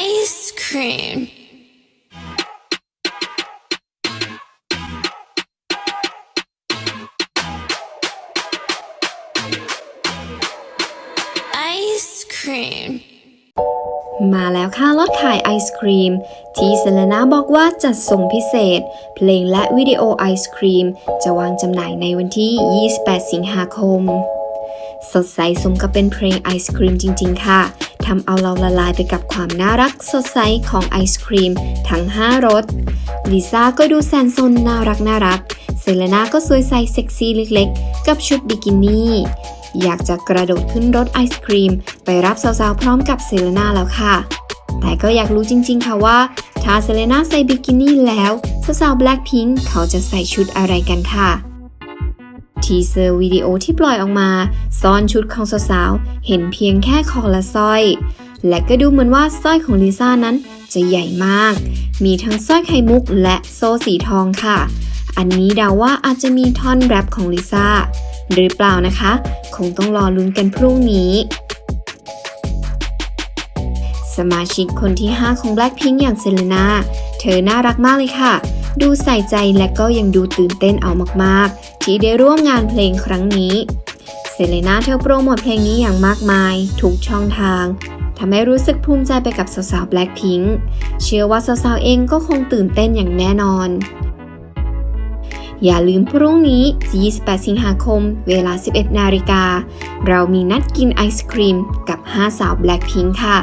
Ice cream. Ice cream. มาแล้วค่ะลดขายไอศครีม ที่เซเลนาบอกว่าจัดส่งพิเศษ เพลงและวิดีโอไอศครีม จะวางจำหน่ายในวันที่ 28 สิงหาคม สดใสสมกับเป็นเพลงไอศครีมจริง ๆ ค่ะ ทำเอาเราละลายไปกับความน่ารักสดใสของไอศครีม ทั้ง 5 รส ลิซ่าก็ดูแสนซนน่ารักน่ารัก เซเลนาก็สวยใสเซ็กซี่เล็กๆ กับชุดบิกินี่ อยากจะกระโดดขึ้นรถไอศครีม ไปรับสาวๆพร้อมกับเซเลนาแล้วค่ะ แต่ก็อยากรู้จริงๆค่ะว่าถ้าเซเลนาใส่บิกินี่แล้วสาวๆ Blackpink เขาจะใส่ชุดอะไรกันค่ะ ทีเซอร์วิดีโอที่ปล่อยออกมา ซ่อนชุดของสาวๆ เห็นเพียงแค่คอและสร้อย และก็ดูเหมือนว่าสร้อยของลิซ่านั้นจะใหญ่มาก มีทั้งสร้อยไข่มุกและโซ่สีทองค่ะ อันนี้เดาว่าอาจจะมีท่อนแรปของลิซ่าหรือเปล่านะคะ คงต้องรอลุ้นกันพรุ่งนี้สมาชิกคนที่ 5 ของ Blackpink อย่างเซเลนา เธอน่ารักมากเลยค่ะ ดูใส่ใจและก็ยังดูตื่นเต้นเอามากๆ ที่ได้ร่วมงานเพลงครั้งนี้ เซเลนาเธอโปรโมทเพลงนี้อย่างมากมาย ทุกช่องทางทำให้รู้สึกภูมิใจไปกับสาวๆ Blackpink เชื่อว่าสาวๆเองก็คงตื่นเต้นอย่างแน่นอน อย่าลืมพรุ่งนี้ 28 สิงหาคม เวลา 11 นาฬิกา เรามีนัดกินไอศครีมกับ 5 สาว Blackpink ค่ะ